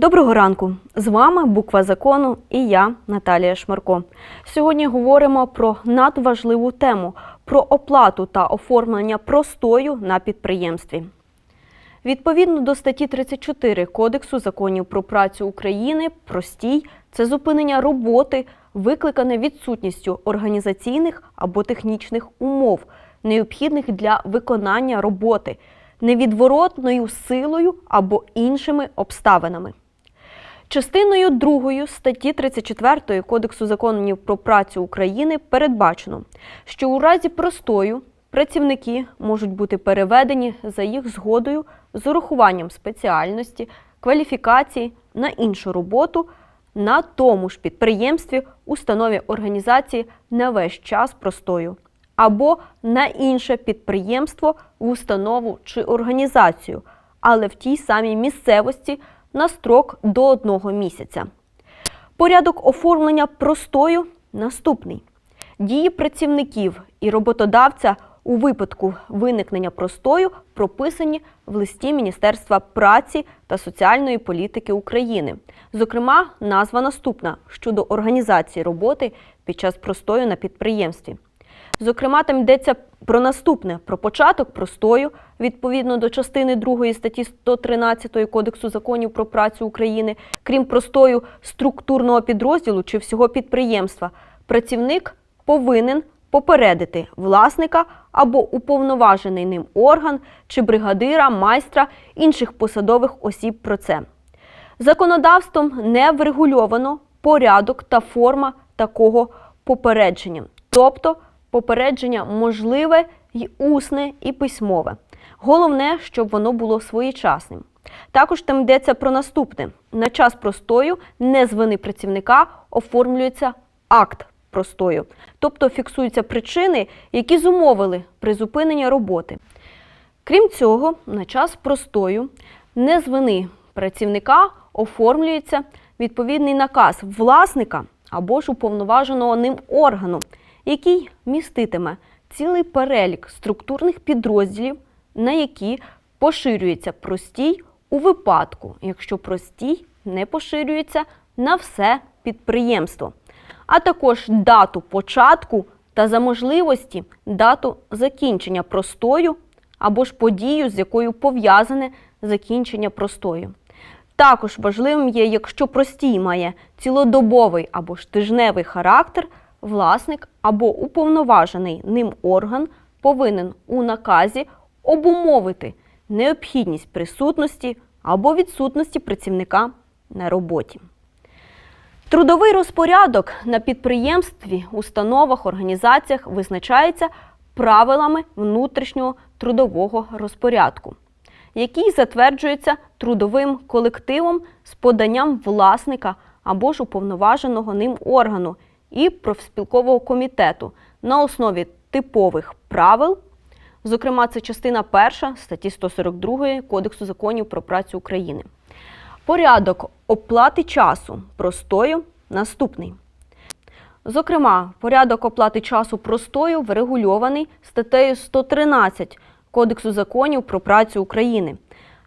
Доброго ранку! З вами Буква закону і я, Наталія Шмарко. Сьогодні говоримо про надважливу тему про оплату та оформлення простою на підприємстві. Відповідно до статті 34 Кодексу законів про працю України, простій це зупинення роботи, викликане відсутністю організаційних або технічних умов, необхідних для виконання роботи, невідворотною силою або іншими обставинами. Частиною 2 статті 34 Кодексу законів про працю України передбачено, що у разі простою працівники можуть бути переведені за їх згодою з урахуванням спеціальності, кваліфікації на іншу роботу на тому ж підприємстві, установі організації на весь час простою або на інше підприємство в установу чи організацію, але в тій самій місцевості на строк до одного місяця. Порядок оформлення простою наступний. Дії працівників і роботодавця у випадку виникнення простою прописані в листі Міністерства праці та соціальної політики України. Зокрема, назва наступна щодо організації роботи під час простою на підприємстві. Зокрема, там йдеться про наступне: про початок простою відповідно до частини 2 статті 113 Кодексу законів про працю України, крім простою структурного підрозділу чи всього підприємства, працівник повинен попередити власника або уповноважений ним орган чи бригадира, майстра інших посадових осіб про це. Законодавством не врегульовано порядок та форма такого попередження, тобто попередження можливе й усне, і письмове. Головне, щоб воно було своєчасним. Також там йдеться про наступне: на час простою не з вини працівника оформлюється акт простою, тобто фіксуються причини, які зумовили призупинення роботи. Крім цього, на час простою не з вини працівника оформлюється відповідний наказ власника або ж уповноваженого ним органу, який міститиме цілий перелік структурних підрозділів, на які поширюється простій у випадку, якщо простій не поширюється на все підприємство, а також дату початку та за можливості дату закінчення простою або ж подію, з якою пов'язане закінчення простою. Також важливим є, якщо простій має цілодобовий або ж тижневий характер, власник або уповноважений ним орган повинен у наказі обумовити необхідність присутності або відсутності працівника на роботі. Трудовий розпорядок на підприємстві, установах, організаціях визначається правилами внутрішнього трудового розпорядку, який затверджується трудовим колективом з поданням власника або ж уповноваженого ним органу і профспілкового комітету на основі типових правил. Зокрема, це частина 1 статті 142 Кодексу законів про працю України. Порядок оплати часу простою наступний. Зокрема, порядок оплати часу простою врегульований статтею 113 Кодексу законів про працю України.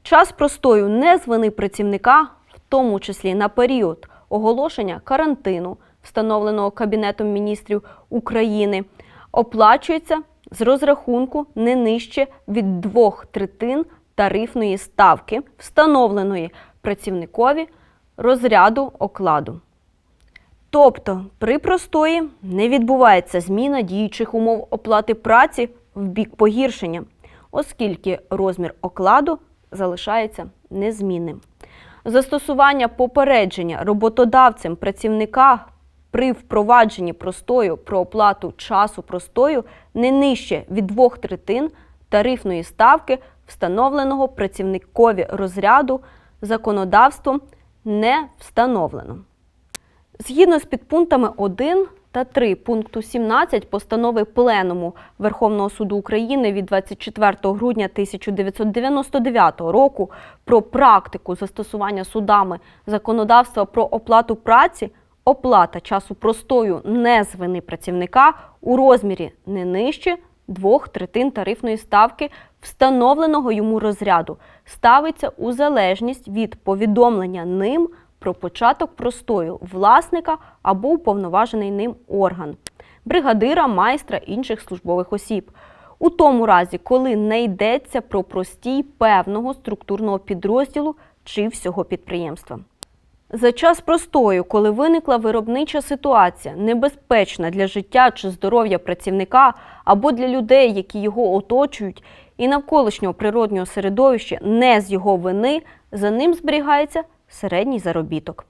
Час простою не з вини працівника, в тому числі на період оголошення карантину, встановленого Кабінетом міністрів України, оплачується з розрахунку не нижче від двох третин тарифної ставки, встановленої працівникові розряду окладу. Тобто при простої не відбувається зміна діючих умов оплати праці в бік погіршення, оскільки розмір окладу залишається незмінним. Застосування попередження роботодавцем працівника при впровадженні простою про оплату часу простою не нижче від двох третин тарифної ставки, встановленого працівникові розряду законодавством не встановлено. Згідно з підпунктами 1 та 3 пункту 17 постанови Пленуму Верховного суду України від 24 грудня 1999 року про практику застосування судами законодавства про оплату праці, оплата часу простою не з вини працівника у розмірі не нижче двох третин тарифної ставки встановленого йому розряду ставиться у залежність від повідомлення ним про початок простою власника або уповноважений ним орган, бригадира, майстра інших службових осіб. У тому разі, коли не йдеться про простій певного структурного підрозділу чи всього підприємства. За час простою, коли виникла виробнича ситуація, небезпечна для життя чи здоров'я працівника або для людей, які його оточують, і навколишнього природнього середовища не з його вини, за ним зберігається середній заробіток.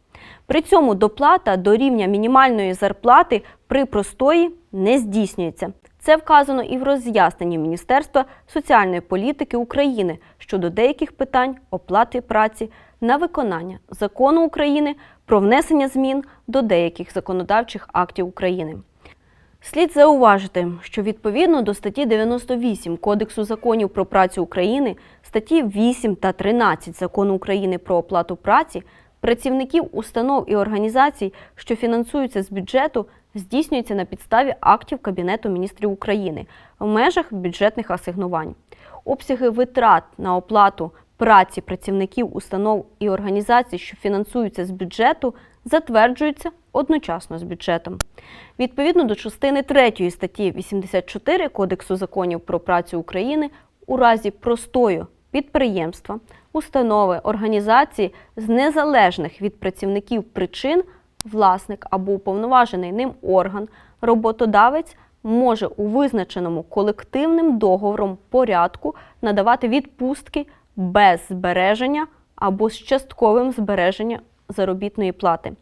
При цьому доплата до рівня мінімальної зарплати при простої не здійснюється. Це вказано і в роз'ясненні Міністерства соціальної політики України щодо деяких питань оплати праці на виконання закону України про внесення змін до деяких законодавчих актів України. Слід зауважити, що відповідно до статті 98 Кодексу законів про працю України, статті 8 та 13 Закону України про оплату праці, працівників установ і організацій, що фінансуються з бюджету, здійснюється на підставі актів Кабінету міністрів України в межах бюджетних асигнувань. Обсяги витрат на оплату праці працівників установ і організацій, що фінансуються з бюджету, затверджуються одночасно з бюджетом. Відповідно до частини 3 статті 84 Кодексу законів про працю України у разі простою підприємства, установи, організації з незалежних від працівників причин власник або уповноважений ним орган, роботодавець може у визначеному колективним договором порядку надавати відпустки без збереження або з частковим збереженням заробітної плати.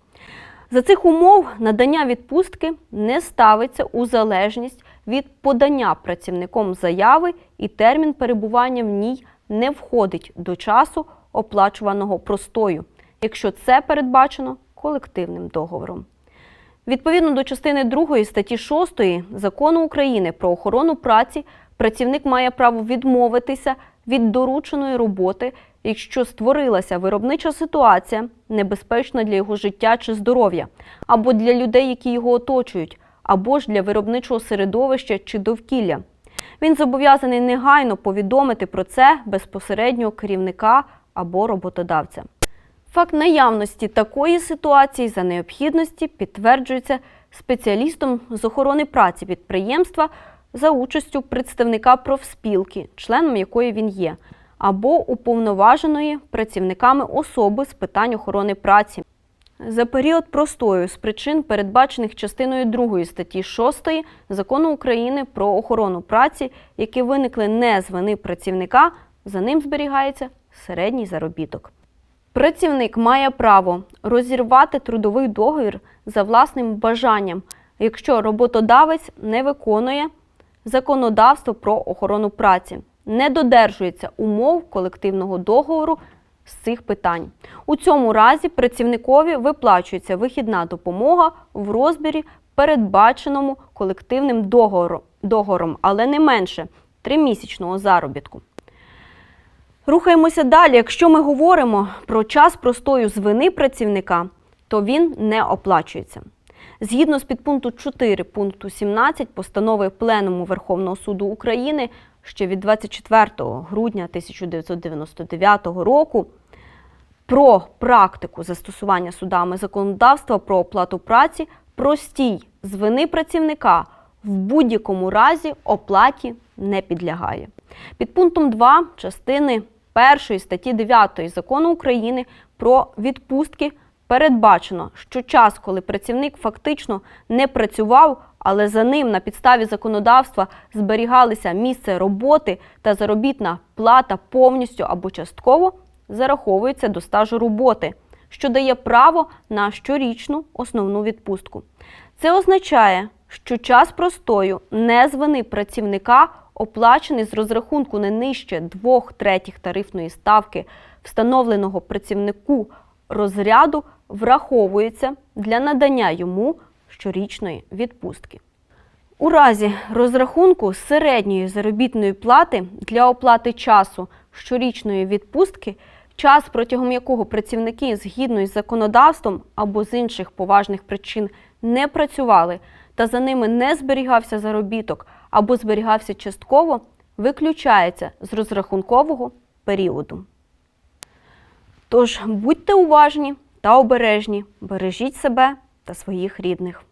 За цих умов надання відпустки не ставиться у залежність від подання працівником заяви і термін перебування в ній не входить до часу оплачуваного простою, якщо це передбачено колективним договором. Відповідно до частини 2 статті 6 Закону України про охорону праці, працівник має право відмовитися від дорученої роботи, якщо створилася виробнича ситуація, небезпечна для його життя чи здоров'я, або для людей, які його оточують, або ж для виробничого середовища чи довкілля. Він зобов'язаний негайно повідомити про це безпосереднього керівника або роботодавця. Факт наявності такої ситуації за необхідності підтверджується спеціалістом з охорони праці підприємства за участю представника профспілки, членом якої він є, або уповноваженої працівниками особи з питань охорони праці. За період простою з причин, передбачених частиною 2 статті 6 Закону України про охорону праці, які виникли не з вини працівника, за ним зберігається середній заробіток. Працівник має право розірвати трудовий договір за власним бажанням, якщо роботодавець не виконує законодавство про охорону праці, не додержується умов колективного договору з цих питань. У цьому разі працівникові виплачується вихідна допомога в розмірі, передбаченому колективним договором, але не менше тримісячного заробітку. Рухаємося далі. Якщо ми говоримо про час простою з вини працівника, то він не оплачується. Згідно з підпункту 4 пункту 17 постанови Пленуму Верховного суду України ще від 24 грудня 1999 року про практику застосування судами законодавства про оплату праці простій з вини працівника в будь-якому разі оплаті не підлягає. Під пунктом 2 частини 1 статті 9 Закону України про відпустки передбачено, що час, коли працівник фактично не працював, але за ним на підставі законодавства зберігалися місце роботи та заробітна плата повністю або частково, зараховується до стажу роботи, що дає право на щорічну основну відпустку. Це означає, що час простою не з працівника оплачений з розрахунку не нижче двох третіх тарифної ставки, встановленого працівнику розряду, враховується для надання йому щорічної відпустки. У разі розрахунку середньої заробітної плати для оплати часу щорічної відпустки, час протягом якого працівники згідно із законодавством або з інших поважних причин не працювали та за ними не зберігався заробіток або зберігався частково, виключається з розрахункового періоду. Тож будьте уважні та обережні, бережіть себе та своїх рідних.